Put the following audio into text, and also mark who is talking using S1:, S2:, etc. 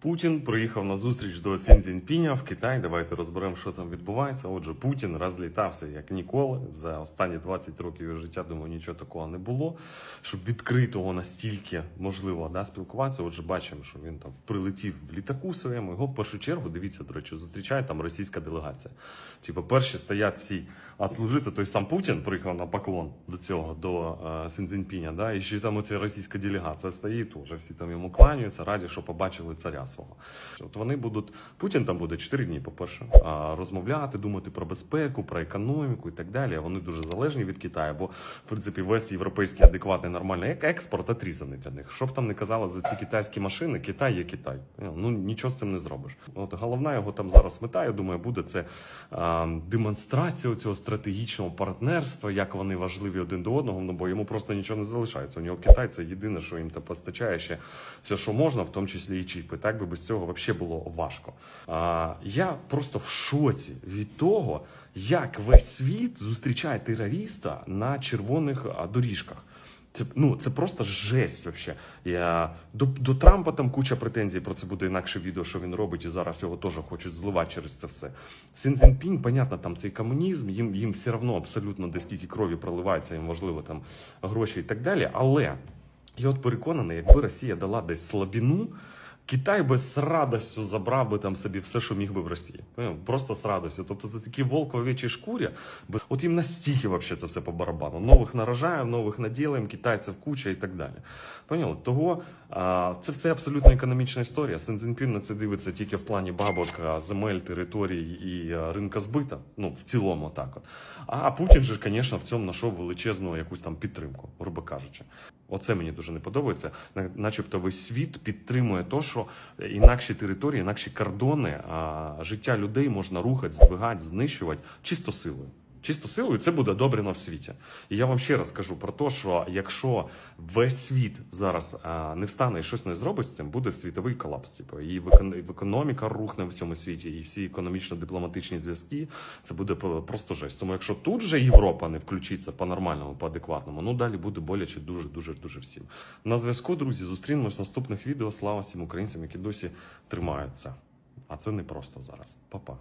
S1: Путін приїхав на зустріч до Сін Цзіньпіня в Китай. Давайте розберемо, що там відбувається. Отже, Путін розлітався як ніколи. За останні 20 років життя, думаю, нічого такого не було. Щоб відкритого настільки можливо да, спілкуватися. Отже, бачимо, що він там прилетів в літаку своєму. Його в першу чергу, дивіться, до речі, зустрічає там російська делегація. Типу, перші стоять всі відслужитися. Той сам Путін приїхав на поклон до цього, до е, да, і ще там оця російська делегація стоїть, уже всі там йому кланяються, раді, що побачили царя свого. От вони будуть, Путін там буде 4 дні, по-перше, розмовляти, думати про безпеку, про економіку і так далі. Вони дуже залежні від Китаю, бо в принципі весь європейський адекватний нормальний експорт отрізаний для них. Що б там не казали за ці китайські машини, Китай є Китай. Ну нічого з цим не зробиш. От головна його там зараз мета, я думаю, буде це а, демонстрація цього стратегічного партнерства, як вони важливі один до одного. Ну бо йому просто нічого не залишається. У нього Китай це єдине, що їм та постачає ще все, що можна, в тому числі і чіпи. Так би без цього взагалі було важко. А, я просто в шоці від того, як весь світ зустрічає терориста на червоних доріжках. Це ну це просто жесть. Вообще. Я до, до Трампа там куча претензій. Про це буде інакше відео, що він робить, і зараз його теж хочуть зливати через це все. Син Цзіньпінь, понятно, там цей комунізм, їм їм все одно абсолютно де скільки крові проливається, їм важливо там гроші і так далі. Але я от переконаний, якби Росія дала десь слабіну. Китай би з радістю забрав би там собі все, що міг би в Росії. Просто з радістю. Тобто це такі волк в овечій шкурі. От їм настільки вообще це все по барабану. Нових наражаємо, нових наділаємо, китайців куча і так далі. Поняли? Того це все абсолютно економічна історія. Сен Цзіньпін на це дивиться тільки в плані бабок, земель, територій і ринка збита. Ну, в цілому так от. А Путін же, звісно, в цьому знайшов величезну якусь там підтримку, грубо кажучи. Оце мені дуже не подобається. Начебто весь світ підтримує то, що інакші території, інакші кордони, а життя людей можна рухати, здвигати, знищувати чисто силою. Чисто силою це буде одобрено в світі. І я вам ще раз кажу про те, що якщо весь світ зараз а, не встане і щось не зробить з цим, буде світовий колапс. Типу, і в економіка рухне в цьому світі, і всі економічно-дипломатичні зв'язки. Це буде просто жесть. Тому якщо тут же Європа не включиться по-нормальному, по-адекватному, ну далі буде боляче дуже, дуже, дуже всім. На зв'язку, друзі, зустрінемось в наступних відео. Слава всім українцям, які досі тримаються. А це не просто зараз. Па-па.